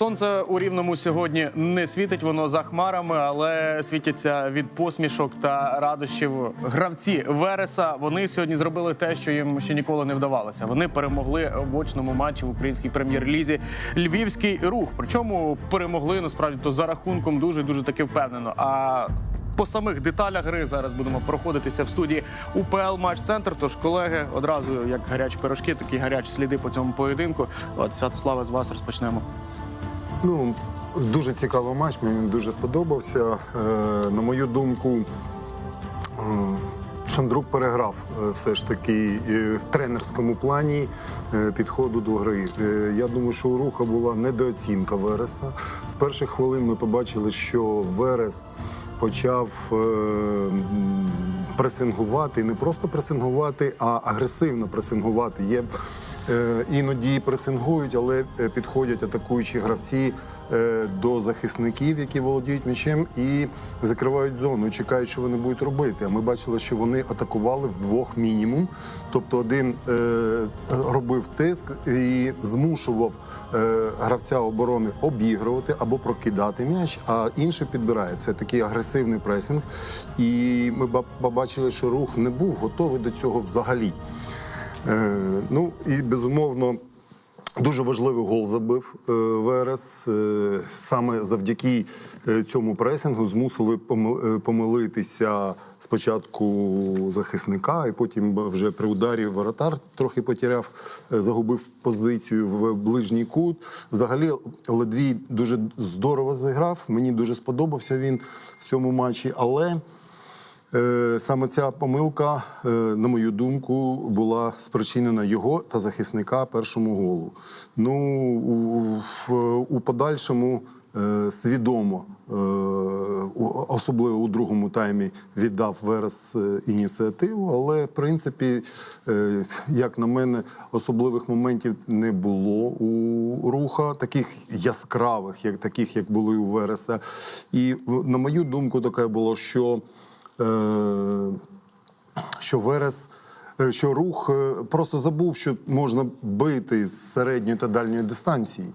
Сонце у рівному сьогодні не світить, воно за хмарами, але світяться від посмішок та радощів. Гравці Вереса вони сьогодні зробили те, що їм ще ніколи не вдавалося. Вони перемогли в очному матчі в українській прем'єр-лізі Львівський рух. Причому перемогли насправді то за рахунком дуже дуже таки впевнено. А по самих деталях гри зараз будемо проходитися в студії УПЛ Матч Центр. Тож, колеги, одразу як гарячі пирожки, такі гарячі сліди по цьому поєдинку. От Святославе, з вас розпочнемо. Ну, дуже цікавий матч, мені дуже сподобався. Е, на мою думку, е, Шандрук переграв е, все ж таки в тренерському плані підходу до гри. Я думаю, що у Руха була недооцінка Вереса. З перших хвилин ми побачили, що Верес почав пресингувати, не просто пресингувати, а агресивно пресингувати. Є Іноді пресингують, але е, підходять атакуючі гравці е, до захисників, які володіють м'ячем, і закривають зону, чекають, що вони будуть робити. А ми бачили, що вони атакували вдвох мінімум. Тобто один е, робив тиск і змушував е, гравця оборони обігрувати або прокидати м'яч, а інший підбирає. Це такий агресивний пресинг. І ми ба- побачили, що рух не був готовий до цього взагалі. Е, ну і безумовно. Дуже важливий гол забив е, Верес. Е, саме завдяки цьому пресингу змусили помилитися спочатку захисника, і потім вже при ударі воротар трохи потеряв, загубив позицію в ближній кут. Взагалі Ледвій дуже здорово зіграв. Мені дуже сподобався він в цьому матчі, але. Е, Саме ця помилка, е, на мою думку, була спричинена його та захисника першому голу. Ну, у, у подальшому е, свідомо, особливо у другому таймі, віддав Верес ініціативу, але в принципі, як на мене, особливих моментів не було у руха, таких яскравих, як таких, як були у Вереса. І на мою думку, таке було, що що Верес, е, що рух е, просто забув, що можна бити з середньої та дальньої дистанції.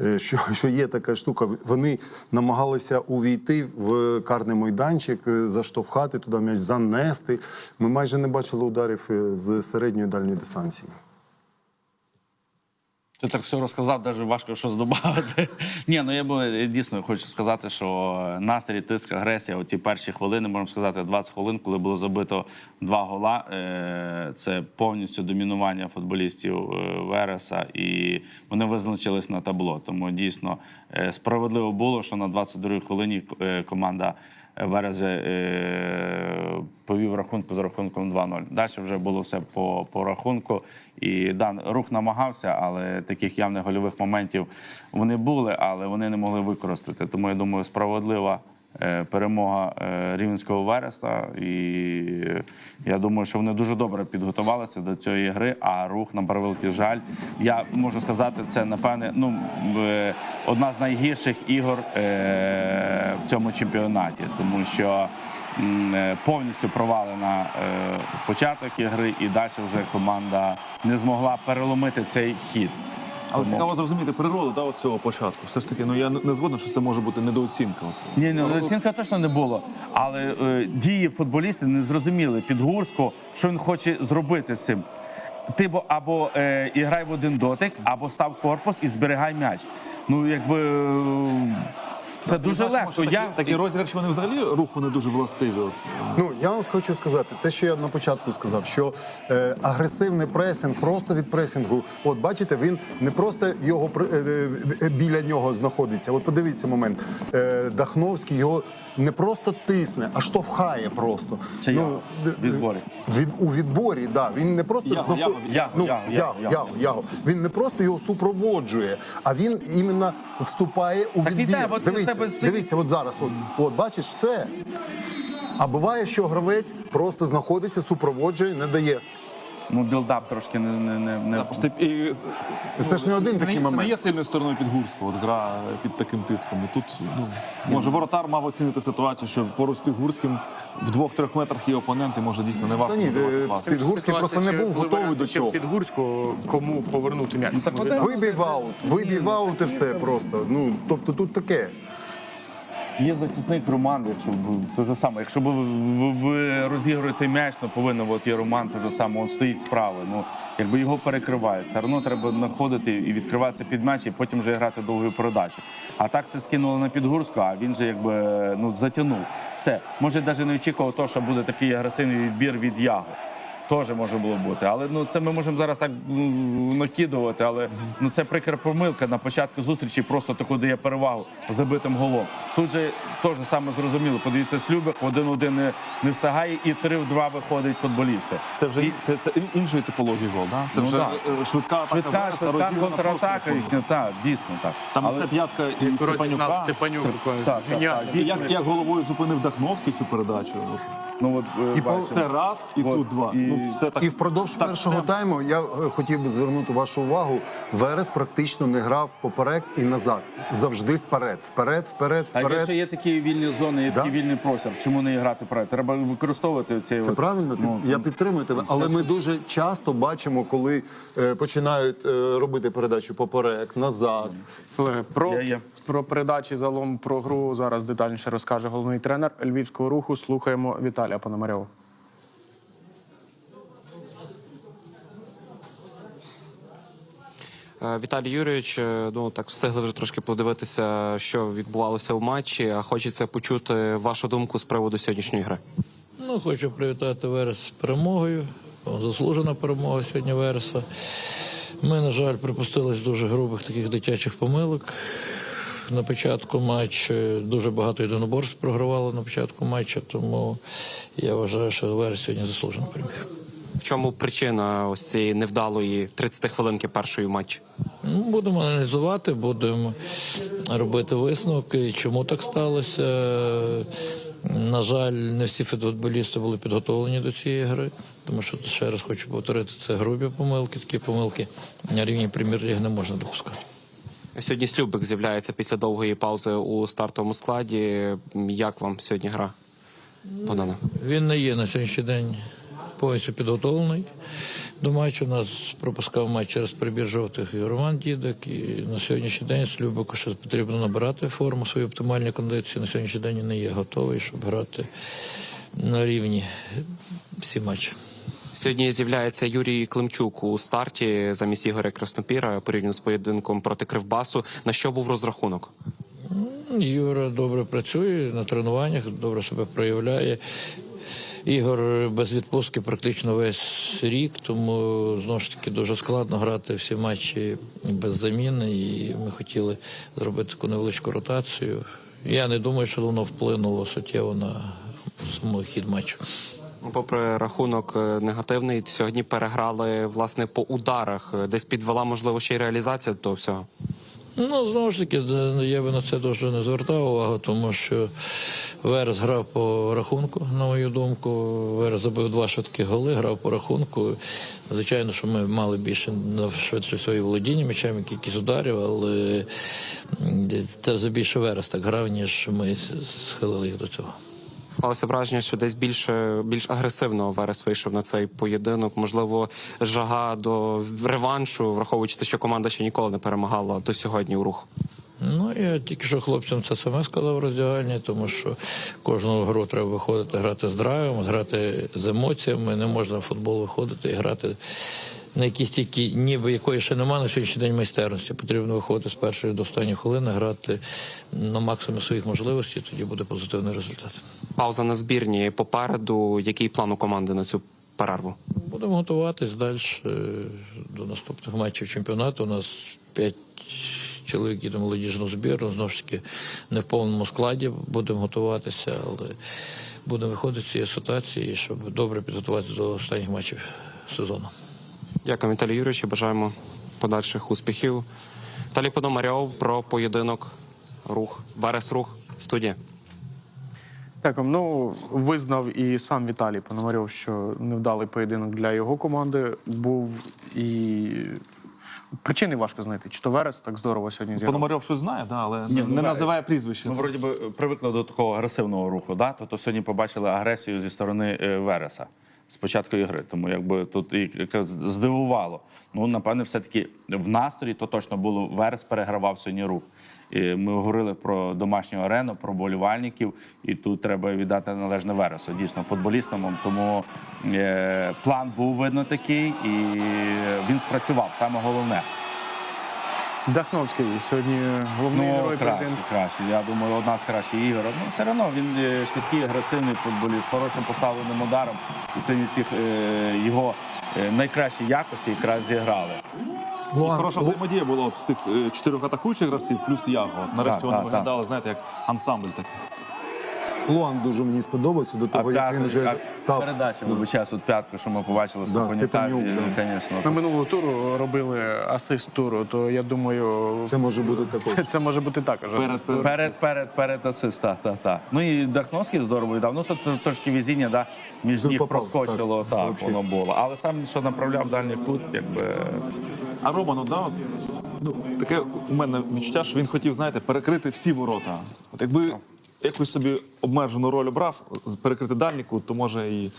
Е, Що, що є така штука, вони намагалися увійти в карний майданчик, е, заштовхати туди м'яч, занести. Ми майже не бачили ударів е, з середньої дальньої дистанції. Ти так все розказав, навіть важко щось додати. Ні, ну я би дійсно хочу сказати, що настрій, тиск, агресія, оті перші хвилини, можна сказати, 20 хвилин, коли було забито два гола. е, Це повністю домінування футболістів е, Вереса, і вони визначились на табло. Тому дійсно е, справедливо було, що на 22-й хвилині е, команда. Верезе е, повів рахунку з рахунком 2-0. Далі вже було все по, по рахунку. І да, рух намагався, але таких явних гольових моментів вони були, але вони не могли використати. Тому я думаю, справедлива перемога е, рівненського Вереса. І я думаю, що вони дуже добре підготувалися до цієї гри. А рух на превеликий жаль. Я можу сказати, це напевне ну, е, одна з найгірших ігор е, в цьому чемпіонаті, тому що е, повністю провалена е, початок ігри, і далі вже команда не змогла переломити цей хід. Але Тому- цікаво зрозуміти природу та, цього початку. Все ж таки, ну я не згоден, що це може бути недооцінка. Ні, ні, оцінка точно не було. Але е, дії футболістів не зрозуміли під Гурську, що він хоче зробити з цим. Ти бо або е, іграй грай в один дотик, або став корпус і зберігай м'яч. Ну, якби е, це дуже легко. Я такі розіграші вони взагалі руху не дуже властиві. Ну я вам хочу сказати, те, що я на початку сказав, що е, агресивний пресинг просто від пресингу. От бачите, він не просто його е, е, біля нього знаходиться. От подивіться момент. Е, Дахновський його не просто тисне, а штовхає просто. Це д- в відборі. Від у відборі, да. Він не просто Яго, знаход- Яго, Яго, ну, Яго, Яго, Яго, Яго, Яго. Він не просто його супроводжує, а він іменно вступає у Так відбір. дивіться, дивіться, от зараз, от, от бачиш, все. А буває, що гравець просто знаходиться, супроводжує, не дає. ну, білдап трошки не, не, не, не Просто і, це ж не один такий Це момент. не є сильною стороною Підгурського, от гра під таким тиском. І тут ну, може воротар мав оцінити ситуацію, що поруч з Підгурським в двох-трьох метрах є опонент, і може дійсно не варто. Та ні, віддавати е, пас. Підгурський просто не був готовий до цього. Під Гурську кому повернути м'яч. так один. Вибів аут, вибів аут і все просто. Ну, тобто тут таке. Є захисник Роман, якщо б те ж саме. Якщо ви, ви, ви розігруєте м'яч, то повинен от є Роман, те ж саме, він стоїть справа. Ну якби його перекривають, все одно треба знаходити і відкриватися під м'яч, і потім вже грати довгої передачі. А так це скинули на підгурську, а він же якби ну затягнув. Все, може навіть не очікував того, що буде такий агресивний відбір від Яго. Теж може було бути, але ну це ми можемо зараз так ну, накидувати. Але ну це прикра помилка на початку зустрічі, просто таку дає перевагу забитим голом. Тут же теж саме зрозуміло. Подивіться, Слюбик один-один не, не встигає, і три в два виходить футболісти. Це вже І- це, це іншої типології гол, да? Це Ну, вже да. е, швидка атака швидка, Вереса, швидка контратака їхня. Так, дійсно так. Там Але- це п'ятка і Степанюка. Степанюк так, так, так, І дійсно. як, як головою зупинив Дахновський цю передачу. Ну от е, І бачимо. Це раз, і От, тут два. і- Ну, все так, І впродовж так, першого темп. тайму я е, хотів би звернути вашу увагу. Верес практично не грав поперек і назад. Завжди вперед, вперед, вперед, А якщо вперед. є такі вільні зони, є Да. такий вільний простір, чому не грати вперед? Треба використовувати цей Це от, правильно, ну, я підтримую тебе. Але ми дуже часто бачимо, коли е, починають е, робити передачу поперек, назад. Колеги, Про, Я є. про передачі залом про гру зараз детальніше розкаже головний тренер львівського руху. Слухаємо Віталія Пономарьова. Віталій Юрійович, е, ну так встигли вже трошки подивитися, що відбувалося в матчі. А хочеться почути вашу думку з приводу сьогоднішньої гри. Ну, хочу привітати Верес з перемогою. Заслужена перемога сьогодні Вереса. Ми, на жаль, припустились дуже грубих таких дитячих помилок. На початку матчу дуже багато єдиноборств програвало на початку матчу, тому я вважаю, що Верес сьогодні заслужено переміг. В чому причина ось цієї невдалої 30 хвилинки першої матчі? Ну, будемо аналізувати, будемо робити висновки, чому так сталося. На жаль, не всі футболісти були підготовлені до цієї гри, тому що ще раз хочу повторити, це грубі помилки. Такі помилки на рівні прем'єр-ліги не можна допускати. Сьогодні Слюбик з'являється після довгої паузи у стартовому складі. Як вам сьогодні гра? Богдана? Він не є на сьогоднішній день повністю підготовлений до матчу. У нас пропускав матч через прибір жовтих і Роман Дідок. І на сьогоднішній день Слюбику ще потрібно набирати форму свої оптимальні кондиції. На сьогоднішній день не є готовий, щоб грати на рівні всі матчі. Сьогодні з'являється Юрій Климчук у старті замість Ігоря Краснопіра порівняно з поєдинком проти Кривбасу. На що був розрахунок? Юра добре працює на тренуваннях, добре себе проявляє. Ігор без відпустки практично весь рік, тому знову ж таки дуже складно грати всі матчі без заміни. І ми хотіли зробити таку невеличку ротацію. Я не думаю, що воно вплинуло суттєво на самий хід матчу. Ну, Попри рахунок е, негативний, сьогодні переграли власне по ударах. Е, Десь підвела можливо ще й реалізація до всього. Ну, знову ж таки, я би на це дуже не звертав увагу, тому що Верс грав по рахунку, на мою думку. Верс забив два швидкі голи, грав по рахунку. Звичайно, що ми мали більше швидше свої володіння м'ячами, кількість ударів, але це вже більше Верес так грав, ніж ми схилили їх до цього. Склалося враження, що десь більше більш агресивно Верес вийшов на цей поєдинок. Можливо, жага до реваншу, враховуючи те, що команда ще ніколи не перемагала до сьогодні у рух. Ну, я тільки що хлопцям це саме сказав в роздягальні, тому що кожну гру треба виходити, грати з драйвом, грати з емоціями. Не можна в футбол виходити і грати на якісь тільки, ніби якої ще немає на сьогоднішній день майстерності. Потрібно виходити з першої до останньої хвилини, грати на максимум своїх можливостей, тоді буде позитивний результат. Пауза на збірні попереду. Який план у команди на цю перерву? Будемо готуватись далі е, до наступних матчів чемпіонату. У нас п'ять чоловік їде в молодіжну збірну. Знову ж таки, не в повному складі будемо готуватися, але будемо виходити з цієї ситуації, щоб добре підготуватися до останніх матчів сезону. Дякую, Віталій Юрійович. Бажаємо подальших успіхів. Віталій Пономарьов про поєдинок рух. Верес рух студія. Так, ну визнав і сам Віталій Пономарьов, що невдалий поєдинок для його команди був і. Причини важко знайти. Чи то Верес так здорово сьогодні зіграв? Пономарьов щось знає, да, але Ні, не, ну, не називає прізвище. Ми вроді би привикли до такого агресивного руху, да? тобто сьогодні побачили агресію зі сторони е, Вереса з початку ігри. Тому якби тут і здивувало. Ну, напевне, все-таки в настрої то точно було Верес перегравав сьогодні рух. Ми говорили про домашню арену, про болівальників, і тут треба віддати належне Вересу, дійсно футболістам. Тому е, план був видно такий, і він спрацював. Саме головне. Дахновський сьогодні головний Ну, герой краще, краще. Я думаю, одна з кращих ігор. Ну, все одно він е, швидкий, агресивний футболіст, з хорошим поставленим ударом. І сьогодні ці е, його найкращі якості якраз зіграли. І Луан, хороша взаємодія була от цих е, чотирьох атакуючих гравців, плюс Яго. Нарешті Так, вони так, виглядали, знаєте, як ансамбль такий. Луан дуже мені сподобався до того, як він вже став. передача, вибачаюсь, от п'ятку, що ми побачили з Да, Степанюк, звісно. Ми минулого туру робили асист туру, то я думаю, Це може бути також. це, це може бути також. Перед- асист. Перед, перед, перед асист, так, так, так. Ну і Дахновський здорово віддав. Ну тут трошки везіння, да, між ніг проскочило, так, так, воно було. Але сам, що направляв дальній кут, якби А Роман, от, да, от, ну, таке у мене відчуття, що він хотів, знаєте, перекрити всі ворота. От якби якусь собі обмежену роль обрав, з- перекрити дальніку, то може і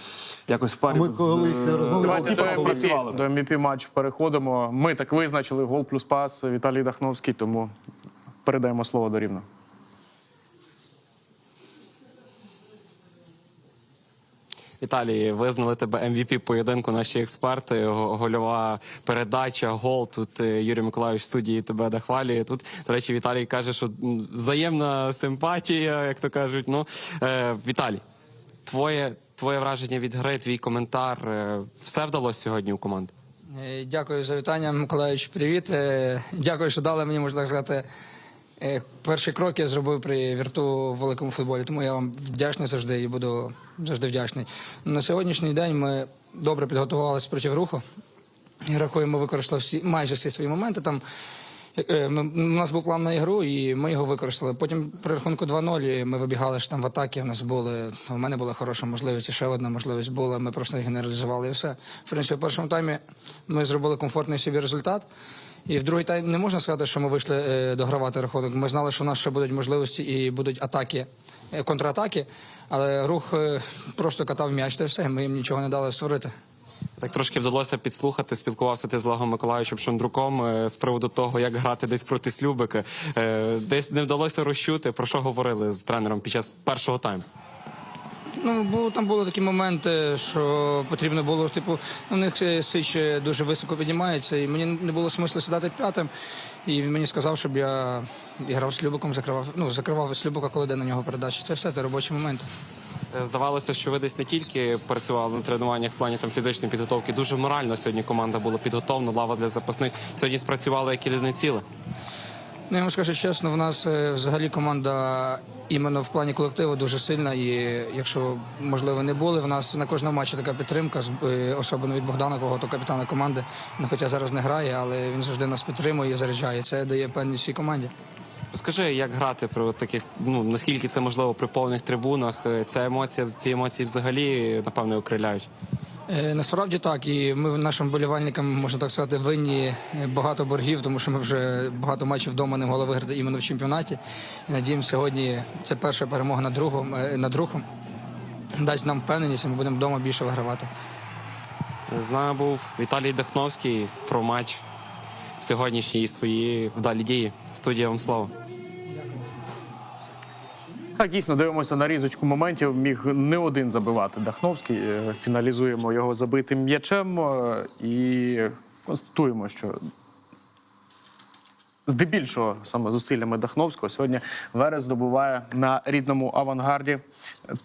якось в парі. Ми з- колись розмовляли Давайте до Голкіпер працювали. До MVP матчу переходимо. Ми так визначили гол плюс пас Віталій Дахновський, тому передаємо слово до рівно. Віталій, визнали тебе MVP поєдинку. Наші експерти. Гольова передача, гол. Тут е, Юрій Миколаївич в студії тебе нахвалює. Тут, до речі, Віталій каже, що взаємна симпатія, як то кажуть. Ну, е, Віталій, твоє, твоє враження від гри, твій коментар. е, Все вдалося сьогодні у команди? Е, Дякую за вітання, Миколаївич. Привіт. Дякую, що дали мені, можна сказати. Е, Перший крок я зробив при вірту в великому футболі, тому я вам вдячний завжди і буду завжди вдячний. На сьогоднішній день ми добре підготувалися проти руху. Рахую, використали всі майже всі свої моменти. Там е, ми, у нас був план на ігру, і ми його використали. Потім при рахунку 2-0 ми вибігали ж там в атаки. У нас були у мене була хороша можливість, і ще одна можливість була. Ми просто їх не реалізували і все. В принципі, в першому таймі ми зробили комфортний собі результат. І в другий тайм не можна сказати, що ми вийшли е, догравати рахунок. Ми знали, що в нас ще будуть можливості і будуть атаки, е, контратаки. Але рух е, просто катав м'яч та все. Ми їм нічого не дали створити. Так трошки вдалося підслухати. Спілкувався ти з Лагом Миколаївичем Шандруком з приводу того, як грати десь проти Слюбики. Десь не вдалося розчути. Про що говорили з тренером під час першого тайму? Ну, було, там були такі моменти, що потрібно було, типу, у них е, сич е, дуже високо піднімається, і мені не було смислу сідати п'ятим. І він мені сказав, щоб я грав з Любиком, закривав, ну, закривав з Любика, коли йде на нього передача. Це все, це робочі моменти. Е, Здавалося, що ви десь не тільки працювали на тренуваннях в плані там фізичної підготовки, дуже морально сьогодні команда була підготовлена, лава для запасних. Сьогодні спрацювали як єдине ціле. Ну, я вам скажу чесно, в нас взагалі команда іменно в плані колективу дуже сильна. І якщо можливо не були, в нас на кожному матчі така підтримка, е, особливо від Богдана, кого то капітана команди. Ну, хоча зараз не грає, але він завжди нас підтримує заряджає. Це дає певність всій команді. Розкажи, як грати при таких, ну наскільки це можливо при повних трибунах? Е, Ця емоція, ці емоції взагалі напевно окриляють. Е, Насправді так, і ми нашим болівальникам, можна так сказати, винні е, багато боргів, тому що ми вже багато матчів вдома не могли виграти іменно в чемпіонаті. І надіємося, сьогодні це перша перемога над другом, е, над рухом. Дасть нам впевненість, і ми будемо вдома більше вигравати. З нами був Віталій Дахновський про матч сьогоднішній і свої вдалі дії. Студія вам слово. Так, дійсно, дивимося на різочку моментів. Міг не один забивати Дахновський. Е, Фіналізуємо його забитим м'ячем е, і констатуємо, що здебільшого саме зусиллями Дахновського сьогодні Верес здобуває на рідному авангарді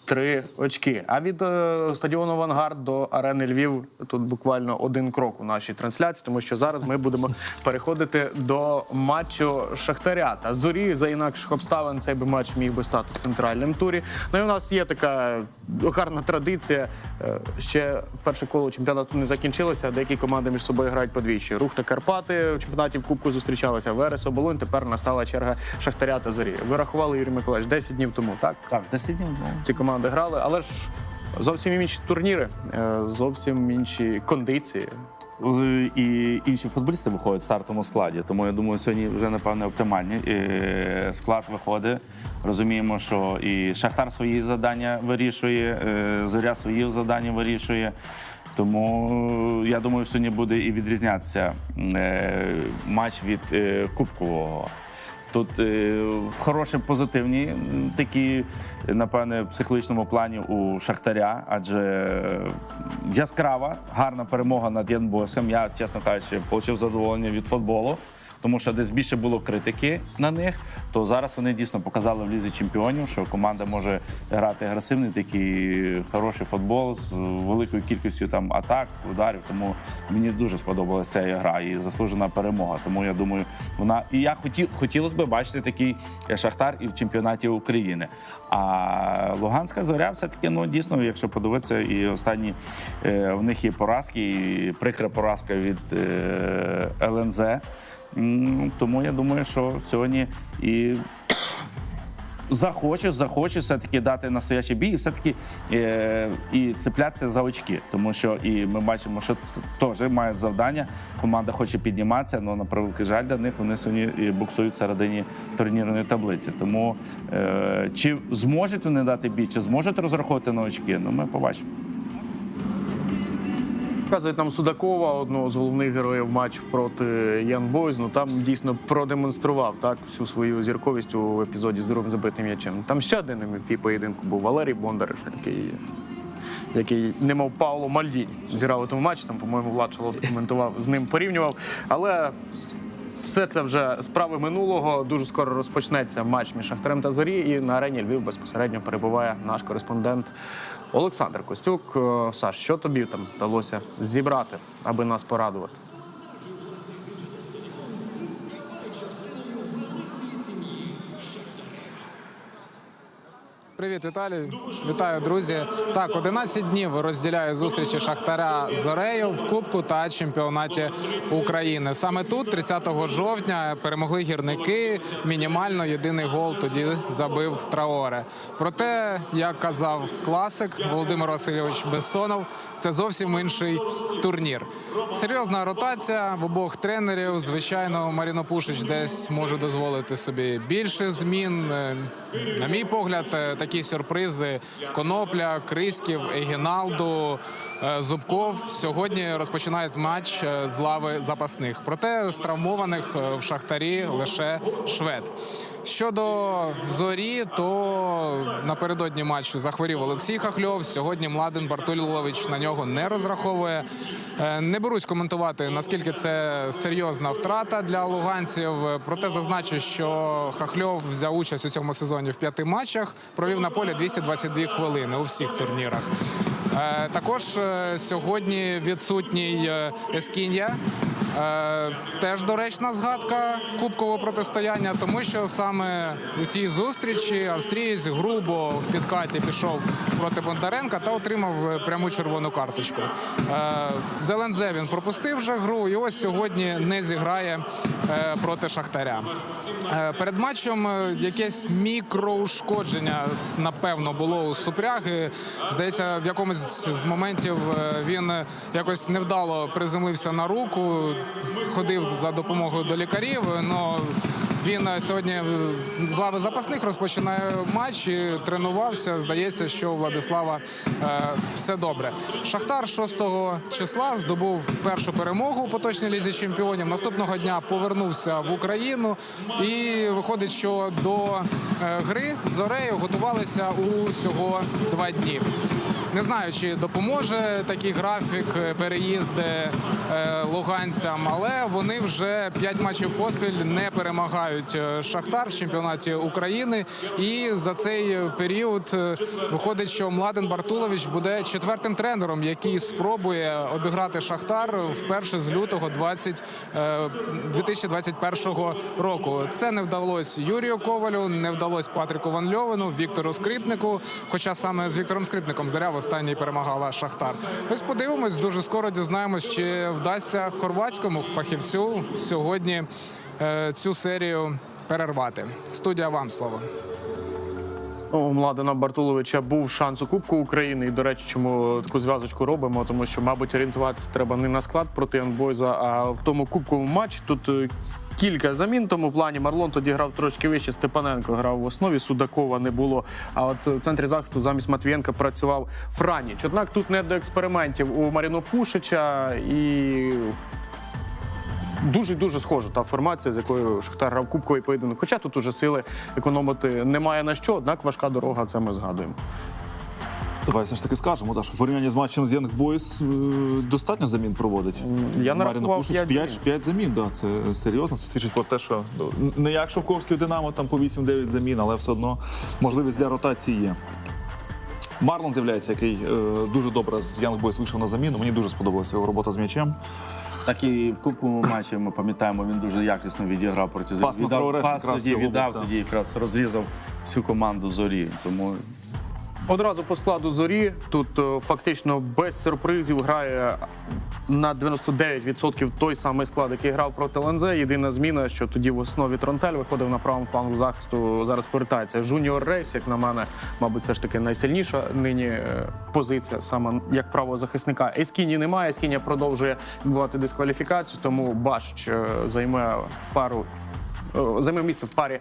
три очки. А від е, стадіону Авангард до арени Львів тут буквально один крок у нашій трансляції, тому що зараз ми будемо переходити до матчу Шахтаря та зорі. За інакших обставин цей би матч міг би стати в центральному турі. Ну і у нас є така гарна традиція. Е, Ще перше коло чемпіонату не закінчилося. Деякі команди між собою грають подвічі. Рух та Карпати в чемпіонаті в Кубку зустрічалися. Верес Верес Оболонь. Тепер настала черга Шахтаря та Зорі. Ви рахували Юрій Миколаївич 10 днів тому, так? Так, 10 днів. тому. Ці команди грали, але ж зовсім інші турніри, е, зовсім інші кондиції. І інші футболісти виходять в стартовому складі. Тому я думаю, сьогодні вже напевне оптимальні. Е, Склад виходить. Розуміємо, що і Шахтар свої завдання вирішує, е, Зоря свої завдання вирішує. Тому е, я думаю, сьогодні буде і відрізнятися матч від Кубкового. Тут е, хороші позитивні такі, напевне, в психологічному плані у Шахтаря, адже е, яскрава, гарна перемога над Янбоском. Я, чесно кажучи, отримав задоволення від футболу, тому що десь більше було критики на них. То зараз вони дійсно показали в лізі чемпіонів, що команда може грати агресивний, такий хороший футбол з великою кількістю там атак, ударів. Тому мені дуже сподобалася ця гра і заслужена перемога. Тому я думаю, вона і я хотів хотілося б бачити такий шахтар і в чемпіонаті України. А Луганська зоря все-таки ну дійсно, якщо подивитися, і останні е, в них є поразки, і прикра поразка від е, ЛНЗ. Тому я думаю, що сьогодні і захоче, захоче все-таки дати настоячий бій і все-таки е, і цеплятися за очки. Тому що і ми бачимо, що це теж має завдання. Команда хоче підніматися, але на превеликий жаль для них вони сьогодні буксують всередині турнірної таблиці. Тому е, чи зможуть вони дати бій, чи зможуть розраховувати на очки, ну ми побачимо. Показують нам Судакова, одного з головних героїв матчу проти Ян Бойз. Ну там дійсно продемонстрував так всю свою зірковість у епізоді з другим забитим м'ячем. Там ще один MVP поєдинку був Валерій Бондар, який, який немов Пауло Мальдіні зіграв у тому матчі. Там, по-моєму, Влад Шалот коментував з ним порівнював. Але все це вже справи минулого. Дуже скоро розпочнеться матч між Шахтарем та Зорі. І на арені Львів безпосередньо перебуває наш кореспондент Олександр Костюк. Е, Саш, що тобі там вдалося зібрати, аби нас порадувати? Привіт, Віталій. Вітаю, друзі. Так, 11 днів розділяє зустрічі Шахтаря з Зорею в Кубку та чемпіонаті України. Саме тут, 30 жовтня, перемогли гірники. Мінімально єдиний гол тоді забив Траоре. Проте, як казав класик Володимир Васильович Бессонов, це зовсім інший турнір. Серйозна ротація в обох тренерів. Звичайно, Маріно Пушич десь може дозволити собі більше змін. На мій погляд, е, такі сюрпризи: Конопля, Криськів, Егіналду, е, Зубков сьогодні розпочинають матч е, з лави запасних. Проте з травмованих в шахтарі лише швед. Щодо зорі, то напередодні матчу захворів Олексій Хахльов. Сьогодні Младен Бартулович на нього не розраховує. Е, Не берусь коментувати наскільки це серйозна втрата для луганців. Проте зазначу, що Хахльов взяв участь у цьому сезоні в п'яти матчах, провів на полі 222 хвилини у всіх турнірах. Е, Також е, сьогодні відсутній Ескін'я. Е, Теж доречна згадка кубкового протистояння, тому що саме у цій зустрічі австрієць грубо в підкаті пішов проти Бондаренка та отримав пряму червону карточку. Е, Зелензе він пропустив вже гру, і ось сьогодні не зіграє е, проти Шахтаря. Перед матчем якесь мікроушкодження, напевно, було у Супряги. Здається, в якомусь з моментів він якось невдало приземлився на руку, ходив за допомогою до лікарів. але він е, сьогодні е, з лави запасних розпочинає матч і тренувався. Здається, що у Владислава е, все добре. Шахтар 6 числа здобув першу перемогу у поточній лізі чемпіонів. Наступного дня повернувся в Україну і виходить, що до гри з Зорею готувалися усього два дні. Не знаю, чи допоможе такий графік переїзди е, луганцям, але вони вже п'ять матчів поспіль не перемагають е, Шахтар в чемпіонаті України. І за цей період е, виходить, що Младен Бартулович буде четвертим тренером, який спробує обіграти Шахтар вперше з лютого 20, е, 2021 року. Це не вдалося Юрію Ковалю, не вдалося Патріку Ван Льовину, Віктору Скрипнику. Хоча саме з Віктором Скрипником заря в останній перемагала Шахтар. Ось подивимось, дуже скоро дізнаємось, чи вдасться хорватському фахівцю сьогодні е, цю серію перервати. Студія вам слово. Ну, У Младена Бартуловича був шанс у Кубку України. І, до речі, чому таку зв'язочку робимо? Тому що, мабуть, орієнтуватися треба не на склад проти Анбойза, а в тому кубковому матчі. Тут е, кілька замін тому плані. Марлон тоді грав трошки вище. Степаненко грав в основі. Судакова не було. А от в центрі захисту замість Матвієнка працював Франіч. Однак тут не до експериментів у Маріно Пушича і дуже дуже схожа та формація, з якою Шахтар грав кубковий поєдинок. Хоча тут уже сили економити немає на що, однак важка дорога, це ми згадуємо. Давай все ж таки скажемо, да, що в порівнянні з матчем з Янг Бойс е, достатньо замін проводить. Я Маріно нарахував Пушич п'ять 5, замін. 5 замін, да, це серйозно. Це свідчить про те, що ну, не як Шовковський в Динамо там по 8-9 замін, але все одно можливість для ротації є. Марлон з'являється, який е, дуже добре з Янг Бойс вийшов на заміну. Мені дуже сподобалася його робота з м'ячем. Так і в кубковому матчі ми пам'ятаємо, він дуже якісно відіграв проти Пас на віддав, Траоре якраз тоді його віддав, був, так. тоді якраз розрізав всю команду зорі. Тому Одразу по складу зорі тут е, фактично без сюрпризів грає на 99% той самий склад, який грав проти ЛНЗ. Єдина зміна, що тоді в основі Тронтель виходив на правому флангу захисту. Зараз повертається Жуніор Рейс, як на мене, мабуть, все ж таки найсильніша нині е, позиція, саме як правозахисника. Ескіні немає. Ескіні продовжує відбувати дискваліфікацію, тому Баш е, займе пару займе місце в парі е,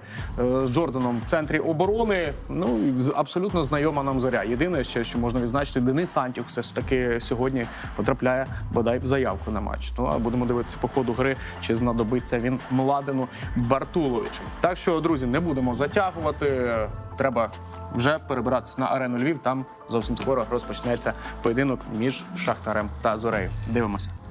з Джорданом в центрі оборони. Ну абсолютно знайома нам зоря. Єдине, ще що можна відзначити, Денис Антюх все ж таки сьогодні потрапляє бодай в заявку на матч. Ну а будемо дивитися по ходу гри, чи знадобиться він Младену Бартуловичу. Так що, друзі, не будемо затягувати. Треба вже перебиратися на арену Львів. Там зовсім скоро розпочнеться поєдинок між Шахтарем та Зорею. Дивимося.